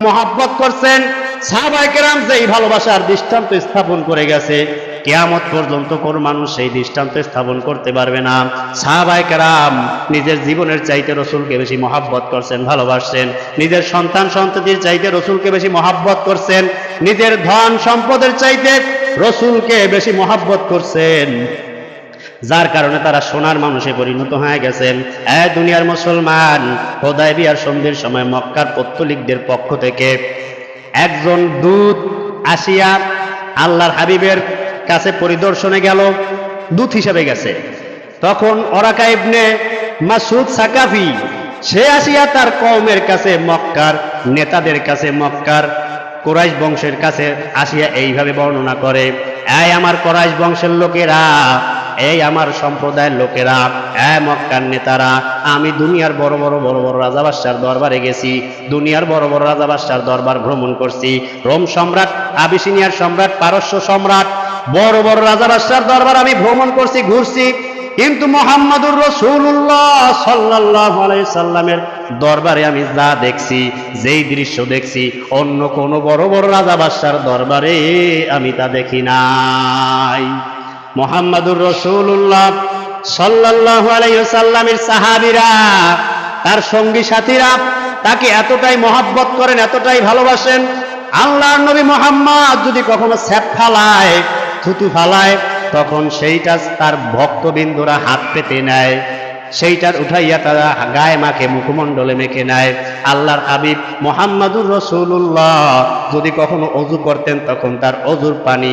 মহাব্বত করছেন। সাহাবাইকেরাম যে এই ভালোবাসার দৃষ্টান্ত স্থাপন করে গেছে, কেয়ামত পর্যন্ত কোন মানুষ সেই দৃষ্টান্ত স্থাপন করতে পারবে না। সাহাবাইকেরাম নিজের জীবনের চাইতে রসুলকে বেশি মহাব্বত করছেন, ভালোবাসছেন। নিজের সন্তান সন্ততির চাইতে রসুলকে বেশি মহাব্বত করছেন। নিজের ধন সম্পদের চাইতে রসুলকে বেশি মহাব্বত করছেন। যার কারণে তারা সোনার মানুষে পরিণত হয়ে গেছেন। এ দুনিয়ার মুসলমান হোদায় বিয়ার সন্ধির সময় মক্কার পত্তলিকদের পক্ষ থেকে একজন দূত আসিয়া আল্লাহর হাবিবের কাছে পরিদর্শনে গেল, দূত হিসেবে গেছে। তখন ওরাকা ইবনে মাসুদ সাকাফি, সে আসিয়া তার কওমের কাছে, মক্কার নেতাদের কাছে, মক্কার কোরাইশ বংশের কাছে আসিয়া এইভাবে বর্ণনা করে, এই আমার কোরাইশ বংশের লোকেরা এই আমার সম্প্রদায়ের লোকেরা, এ মক্কার নেতারা, আমি দুনিয়ার বড় বড় বড় বড় রাজা বাদশার দরবারে গেছি, দুনিয়ার বড় বড় রাজা বাদশার দরবার ভ্রমণ করছি। রোম সম্রাট, আবিসিনিয়ার সম্রাট, পারস্য সম্রাট, বড় বড় রাজা বাদশার দরবার আমি ভ্রমণ করছি, ঘুরছি। কিন্তু মোহাম্মদুর রসুল্লাহ সাল্লাহ সাল্লামের দরবারে আমি যা দেখছি, যেই দৃশ্য দেখছি, অন্য কোনো বড় বড় রাজা বাদশার দরবারে আমি তা দেখি নাই। মোহাম্মদুর রসুল্লাহ সাল্লাহ আলাইসাল্লামের সাহাবিরা, তার সঙ্গী সাথীরা, তাকে এতটাই মহাব্বত করেন, এতটাই ভালোবাসেন। আল্লাহ নবী মোহাম্মদ যদি কখনো স্যাপ ফালায়, থুতু ফালায়, তখন সেইটা তার ভক্তবিন্দুরা হাত পেতে নেয়। সেইটার উঠাইয়া তারা গায়ে মাখে, মুখমণ্ডলে মেখে নেয়। আল্লাহর হাবিব মোহাম্মদুর রসুল্লাহ যদি কখনো অজু করতেন তখন তার অজুর পানি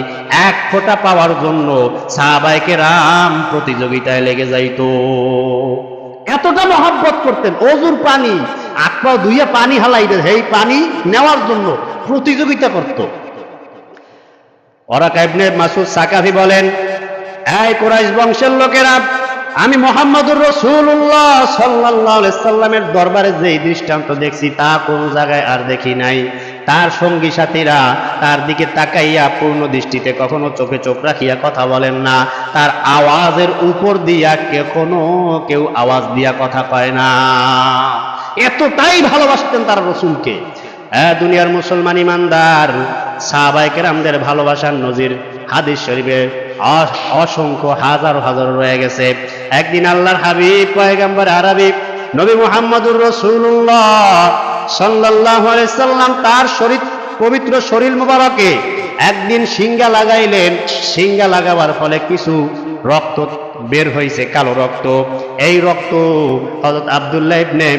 এক ফোঁটা পাওয়ার জন্য সাহাবাইকে রাম প্রতিযোগিতায় লেগে যাইত। এতটা মহাব্বত করতেন, অজুর পানি আকপা দুইয়া পানি হালাইবে, সেই পানি নেওয়ার জন্য প্রতিযোগিতা করত। ওরা কাইবনে মাসুদ সাকাফি বলেন, এই কোরাইশ বংশের লোকেরা আমি মোহাম্মদুর রসুল্লাহ সাল্লাহ সাল্লামের দরবারে যেই দৃষ্টান্ত দেখছি তা কোন জায়গায় আর দেখি নাই। তার সঙ্গী সাথীরা তার দিকে তাকাইয়া পূর্ণ দৃষ্টিতে কখনো চোখে চোখ রাখিয়া কথা বলেন না। তার আওয়াজের উপর দিয়া কখনো কেউ আওয়াজ দিয়া কথা কয় না। এতটাই ভালোবাসতেন তার রসুলকে। হ্যাঁ দুনিয়ার মুসলমান ইমানদার সাহাবাইকের আমাদের ভালোবাসার নজির হাদিস শরীফে অসংখ্য হাজার হাজার রয়ে গেছে। একদিন আল্লাহর হাবিব, পয়গাম্বর আরবি নবী মোহাম্মদুর রসুল্লাহ সাল্লাহ সাল্লাম তার শরীর, পবিত্র শরীর মুবারকে একদিন সিঙ্গা লাগাইলেন। সিঙ্গা লাগাবার ফলে কিছু রক্ত বের হয়েছে কালো রক্ত। এই রক্ত হজরত আবদুল্লাহ ইবনে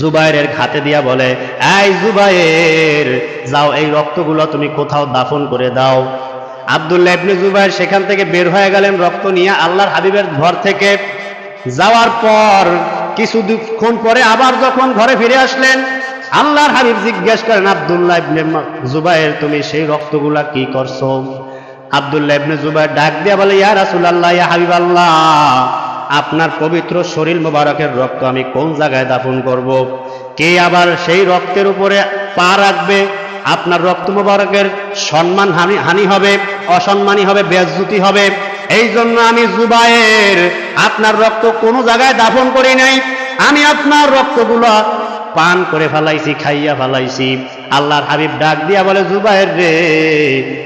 জুবাইরের খাতে দিয়া বলে, এই জুবাইর, যাও এই রক্তগুলো তুমি কোথাও দাফন করে দাও। আব্দুল্লাহ ইবনে জুবাইর সেখান থেকে বের হয়ে গেলেন রক্ত নিয়ে আল্লাহর হাবিবের ঘর থেকে। যাওয়ার পর কিছুক্ষণ পরে আবার যখন ঘরে ফিরে আসলেন, আল্লাহর হাবিব জিজ্ঞেস করেন, আবদুল্লাহ ইবনে জুবাইর, তুমি সেই রক্তগুলা কি করছ? আব্দুল্লাহ ইবনে জুবাইর ডাক দিয়া বলে, ইয়া রাসূলুল্লাহ, ইয়া হাবিবাল্লাহ, আপনার পবিত্র শরীর মোবারকের রক্ত আমি কোন জায়গায় দাফন করব। কে আবার সেই রক্তের উপরে পা রাখবে? আপনার রক্ত মোবারকের সম্মান হানি হানি হবে, অসম্মানী হবে, বেজ্জুতি হবে। এই জন্য আমি জুবায়ের আপনার রক্ত কোনো জায়গায় দাফন করি নাই। আমি আপনার রক্তগুলো পান করে ফেলাইছি, খাইয়া ফেলাইছি। আল্লাহর হাবিব ডাক দিয়া বলে জুবায়ের রে,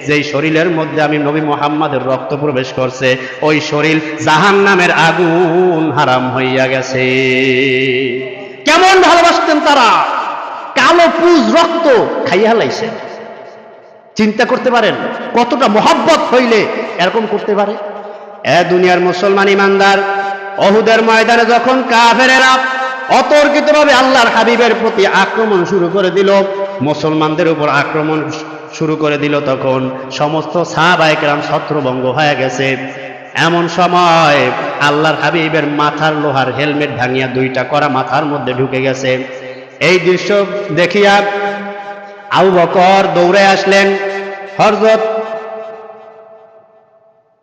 যেই শরীরের মধ্যে আমি নবী মোহাম্মদের রক্ত প্রবেশ করছে, ওই শরীর জাহান নামের আগুন হারাম হইয়া গেছে। কেমন ভালোবাসতেন তারা? কালো পুজ রক্ত খাইয়া ফেলাইছে চিন্তা করতে পারেন, কতটা মহাব্বত হইলে এরকম করতে পারে? এ দুনিয়ার মুসলমান ইমানদার, অহুদের ময়দানে যখন কাফেরেরা অতর্কিতভাবে আল্লাহর হাবিবের প্রতি আক্রমণ শুরু করে দিল, মুসলমানদের উপর আক্রমণ শুরু করে দিল, তখন সমস্ত সাহাবাইকরাম ছত্রভঙ্গ হয়ে গেছে। এমন সময় আল্লাহর হাবিবের মাথার লোহার হেলমেট ভাঙিয়া দুইটা করা মাথার মধ্যে ঢুকে গেছে। এই দৃশ্য দেখিয়া আবু বকর দৌড়ে আসলেন। হরজত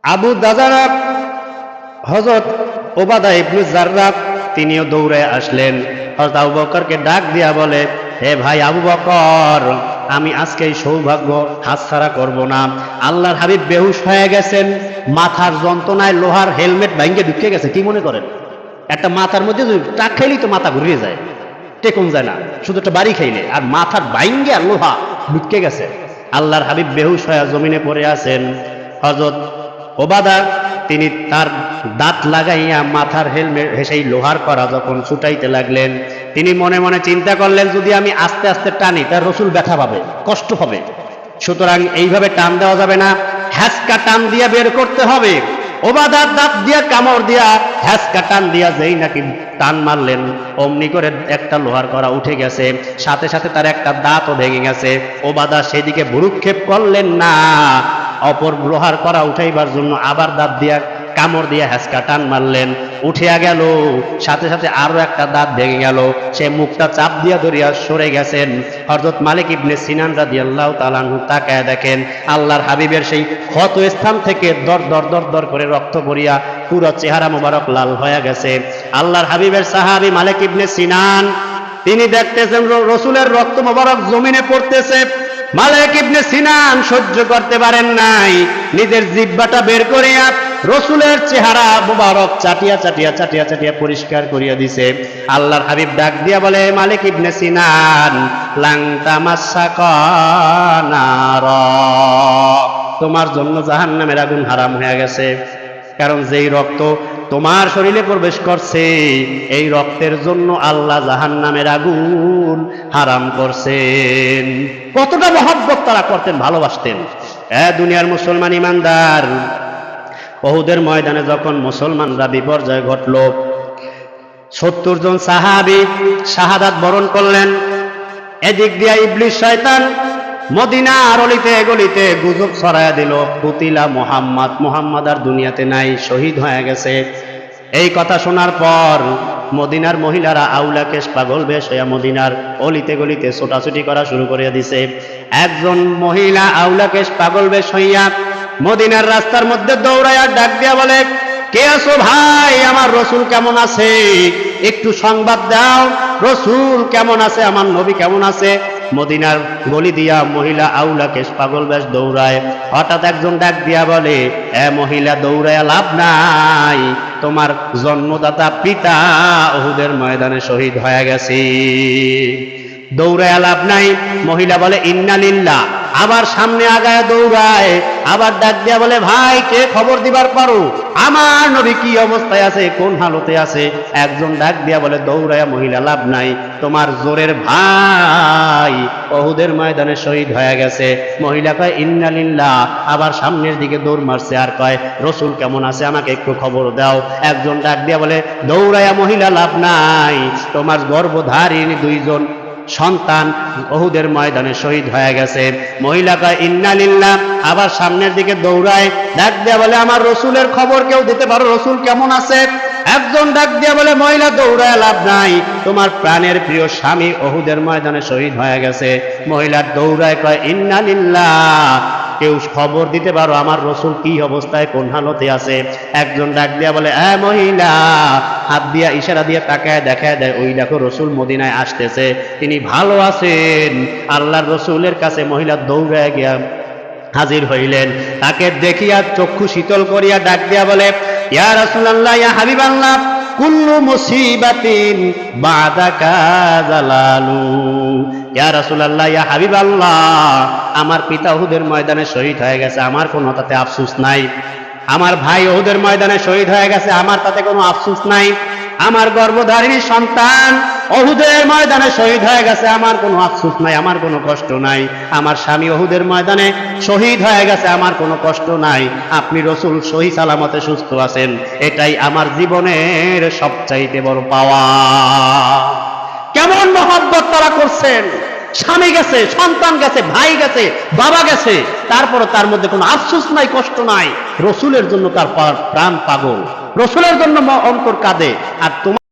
আবু দাদারা হজরত ওবাদা ইবনু জাররা, তিনিও দৌড়ে আসলেন। হজরত আবু বকরকে ডাক দিয়া বলে, হে ভাই আবু বকর, আমি আজকে এই সৌভাগ্য হাতছাড়া করব না। আল্লাহর হাবিব বেহুশ হয়ে গেছেন, মাথার যন্ত্রণায় লোহার হেলমেট ভাঙ্গে ঢুকে গেছে, কি মনে করেন? একটা মাথার মধ্যে টাক খাইলেই তো মাথা ঘুরিয়ে যায়। টেকুন যায় না, শুধু একটা বাড়ি খাইলে। আর মাথার বাইঙ্গে আর লোহা ঢুকে গেছে। আল্লাহর হাবিব বেহুশ হয়ে জমিনে পড়ে আছেন। হজরত ওবাদা, তিনি তার দাঁত লাগাইয়া মাথার হেলমেট সেই লোহার করা যখন ছুটাইতে লাগলেন, তিনি মনে মনে চিন্তা করলেন, যদি আমি আস্তে আস্তে টানি, তার রসুল ব্যথা পাবে, কষ্ট হবে। সুতরাং এইভাবে টান দেওয়া যাবে না হ্যাসকা টান দিয়ে বের করতে হবে। ওবাদার দাঁত দিয়া কামড় দিয়া হ্যাসকা টান দিয়া যেই নাকি টান মারলেন। অমনি করে একটা লোহার করা উঠে গেছে। সাথে সাথে তার একটা দাঁতও ভেঙে গেছে। ও ওবাদা সেদিকে ভুরুক্ষেপ করলেন, না, অপর লোহার করা উঠাইবার জন্য আবার দাঁত দিয়া কামড় দিয়ে হ্যাঁচকা টান মারলেন। উঠিয়া গেল। সাথে সাথে আরও একটা দাঁত ভেঙে গেল। সে মুখটা চাপ দিয়া ধরিয়া সরে গেছেন। হরজত মালিক ইবনে সিনান রাদি আল্লাহ তালানহু তাকায় দেখেন, আল্লাহর হাবিবের সেই ক্ষত স্থান থেকে দর দর দর দর করে রক্ত পড়িয়া পুরো চেহারা মোবারক লাল হয়ে গেছে। আল্লাহর হাবিবের সাহাবি মালিক ইবনে সিনান, তিনি দেখতেছেন রসুলের রক্ত মোবারক জমিনে পড়তেছে। মালিক ইবনে সিনান সহ্য করতে পারেন নাই। নিজের জিব্বাটা বের করিয়া রসুলের চেহারা মুবারক চাটিয়া চাটিয়া চাটিয়া চাটিয়া পরিষ্কার করিয়া দিছে। আল্লাহর হাবিব ডাক দিয়া বলে, মালিক ইবনে সিনান লাংতা মাসাকানার তোমার জন্য জাহান্নামের আগুন হারাম হয়ে গেছে। কারণ যেই রক্ত তোমার শরীরে প্রবেশ করছে, এই রক্তের জন্য আল্লাহ জাহান্নামের আগুন হারাম করছেন। কতটা মহব্বত তারা করতেন, ভালোবাসতেন। হ্যাঁ দুনিয়ার মুসলমান ইমানদার বহুদের ময়দানে যখন মুসলমানরা বিপর্যয় ঘটল, সত্তর জন সাহাবি শাহাদাত বরণ করলেন। এদিক দিয়া ইবলিশ শয়তান মদিনা অলিতে গলিতে গুজব ছড়ায়া দিল। পুতিলা মোহাম্মদ মোহাম্মদ আর দুনিয়াতে নাই, শহীদ হয়ে গেছে। এই কথা শোনার পর মদিনার মহিলারা আউলাকেশ পাগল বেশ হইয়া মদিনার অলিতে গলিতে ছোটাছুটি করা শুরু করিয়া দিছে। একজন মহিলা আউলাকেশ পাগল বেশ হইয়া মদিনার রাস্তার মধ্যে দৌড়াইয়া ডাক দিয়া বলে, কে আছো ভাই? আমার রসুল কেমন আছে? একটু সংবাদ দাও। রসুল কেমন আছে? আমার নবী কেমন আছে? মদিনার গলি দিয়া মহিলা আউলাকে পাগল বেশ দৌড়ায়। হঠাৎ একজন ডাক দিয়া বলে, এ মহিলা দৌড়ায় লাভ নাই। তোমার জন্মদাতা পিতা ওহুদের ময়দানে শহীদ হয়ে গেছে। দৌড়ায় লাভ নাই। মহিলা বলে ইন্নালিল্লাহ আবার সামনে আগায় দৌড়ায়, আবার ডাক দিয়া বলে, ভাই, কে খবর দিবার পারো? আমার নবী কি অবস্থায় আছে? কোন হালতে আছে? একজন ডাক দিয়া বলে, দৌড়ায় মহিলা, লাভ নাই। তোমার জোরের ভাই অহুদের ময়দানে শহীদ হয়ে গেছে। মহিলা কয় ইন্নালিল্লাহ আবার সামনের দিকে দৌড় মারছে আর কয়, রসুল কেমন আছে? আমাকে একটু খবর দাও। একজন ডাক দিয়া বলে, দৌড়ায়া মহিলা, লাভ নাই। তোমার গর্ভধারিণী দুইজন সন্তান বহুদের ময়দানে শহীদ হয়ে গেছে। মহিলা কয় ইন্নালিল্লাহ আবার সামনের দিকে দৌড়ায়, ডাক দিয়া বলে, আমার রসুলের খবর কেউ দিতে পারো? রসুল কেমন আছে? একজন ডাক দিয়া বলে, মহিলা, দৌড়ায় লাভ নাই। তোমার প্রাণের প্রিয় স্বামী অহুদের ময়দানে শহীদ হয়ে গেছে। মহিলা দৌড়ায় কয় ইন্নালিল্লাহ কেউ খবর দিতে পারো আমার রসুল কি অবস্থায় কোন হালতে আছে? একজন ডাক দিয়া বলে হ্যাঁ মহিলা। হাত দিয়া ইশারা দিয়ে তাকায় দেখায় দেয়, ওই দেখো রসুল মদিনায় আসতেছে, তিনি ভালো আছেন। আল্লাহর রসুলের কাছে মহিলা দৌড়ায় গিয়া হাজির হইলেন। তাকে দেখিয়া চক্ষু শীতল করিয়া ডাক দিয়া বলে, ইয়া রাসূলুল্লাহ, ইয়া হাবিবাল্লাহ, কুল্লু মুসিবাতিন বাদাকা জালালু। ইয়া রাসূলুল্লাহ, ইয়া হাবিবাল্লাহ, আমার পিতা উহুদের ময়দানে শহীদ হয়ে গেছে, আমার কোনো তাতে আফসোস নাই। আমার ভাই ওহুদের ময়দানে শহীদ হয়ে গেছে, আমার তাতে কোনো আফসোস নাই। আমার গর্ভধারিণী সন্তান অহুদের ময়দানে শহীদ হয়ে গেছে, আমার কোনো আফসোস নাই, আমার কোনো কষ্ট নাই। আমার স্বামী অহুদের ময়দানে শহীদ হয়ে গেছে, আমার কোনো কষ্ট নাই। আপনি রসুল সহি সালামতে সুস্থ আছেন, এটাই আমার জীবনের সবচাইতে বড় পাওয়া। কেমন মহব্বত তারা করছেন? স্বামী গেছে, সন্তান গেছে, ভাই গেছে, বাবা গেছে। তারপরে তার মধ্যে কোনো আফসোস নাই, কষ্ট নাই। রসুলের জন্য তার প্রাণ পাগল। রসুলের জন্য অন্তর কাঁদে। আর তোমার